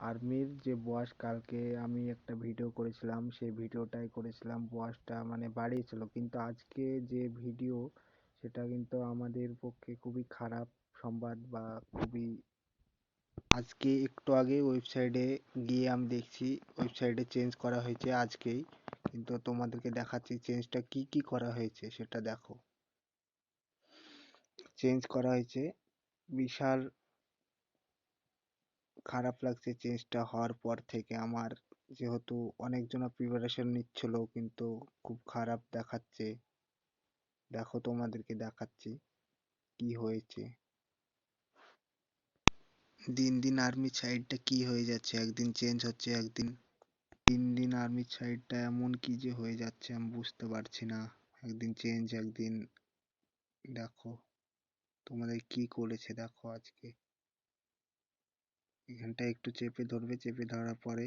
আর্মির যে বয়স কালকে আমি একটা ভিডিও করেছিলাম, সেই ভিডিওটাই করেছিলাম। বয়সটা মানে বাড়িয়েছিল। কিন্তু আজকে যে ভিডিও সেটা কিন্তু আমাদের পক্ষে খুবই খারাপ সংবাদ বা খুবই আজকে একটু আগে ওয়েবসাইটে গিয়ে আমি দেখছি ওয়েবসাইটে চেঞ্জ করা হয়েছে আজকেই। কিন্তু তোমাদেরকে দেখাচ্ছি চেঞ্জটা কি কি করা হয়েছে সেটা দেখো। চেঞ্জ করা হয়েছে। বিশাল খারাপ লাগছে চেঞ্জটা হওয়ার পর থেকে। আমার যেহেতু অনেকজন প্রিপারেশন নিচ্ছিল, কিন্তু খুব খারাপ দেখাচ্ছে। দেখো তোমাদেরকে দেখাচ্ছি কি হয়েছে। দিন দিন আর্মি সাইডটা কি হয়ে যাচ্ছে, একদিন চেঞ্জ হচ্ছে, একদিন দিন দিন আর্মি সাইডটা এমন কি যে হয়ে যাচ্ছে আমি বুঝতে পারছি না। একদিন চেঞ্জ একদিন দেখো তোমাদের কি করেছে দেখো আজকে। এখানটা একটু চেপে ধরবে, চেপে ধরার পরে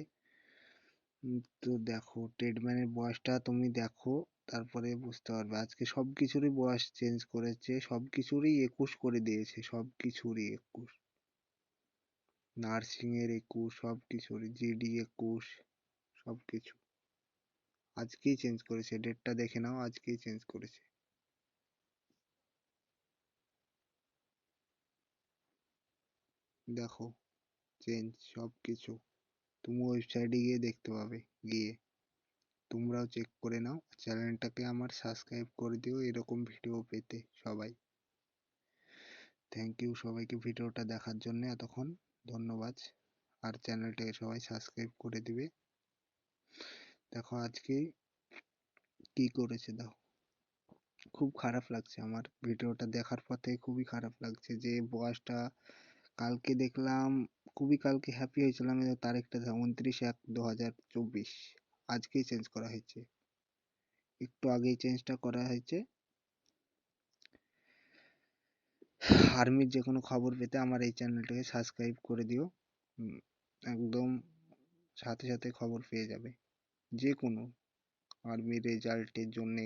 তো দেখো ট্রেডম্যানের বয়সটা তুমি দেখো, তারপরে বুঝতে পারবে। আজকে সব কিছুরই বয়স চেঞ্জ করেছে, সব কিছুরই একুশ করে দিয়েছে, সব কিছুরই একুশ। নার্সিং এর একুশ, সব কিছুরই জিডি একুশ, সব কিছু। আজকেই চেঞ্জ করেছে ডেটটা দেখে নাও, আজকেই চেঞ্জ করেছে। দেখো চেঞ্জ সব কিছু তুমি ওয়েবসাইটে গিয়ে দেখতে পাবে, গিয়ে। তোমরাও চেক করে নাও চ্যানেলটাকে আমার সাবস্ক্রাইব করে দিও এরকম ভিডিও পেতে সবাই। থ্যাংক ইউ সবাইকে ভিডিওটা দেখার জন্য এতক্ষণ, ধন্যবাদ। আর চ্যানেলটাকে সবাই সাবস্ক্রাইব করে দিবে। দেখো আজকে কি করেছে দাও খুব খারাপ লাগছে আমার ভিডিওটা দেখার পর থেকে খুবই খারাপ লাগছে যে বয়সটা, কালকে দেখলাম খুবই কালকে হ্যাপি হয়েছিলাম তারিখটা উনত্রিশ এক দু হাজার চব্বিশ। আজকেই চেঞ্জ করা হয়েছে। একটু আগেই চেঞ্জটা করা হয়েছে। আর্মির যে কোনো খবর পেতে আমার এই চ্যানেলটাকে সাবস্ক্রাইব করে দিও। একদম সাথে সাথে খবর পেয়ে যাবে। যে কোনো আর্মির রেজাল্টের জন্যে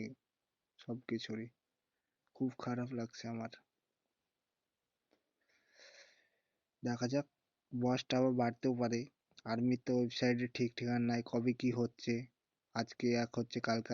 সব কিছুরই খুব খারাপ লাগছে আমার। দেখা যাক। বয়সটা আবার বাড়তেও পারে। আর্মির তো ওয়েবসাইটে ঠিক ঠিকানা নাই, কবে কী হচ্ছে? আজকে এক হচ্ছে কালকে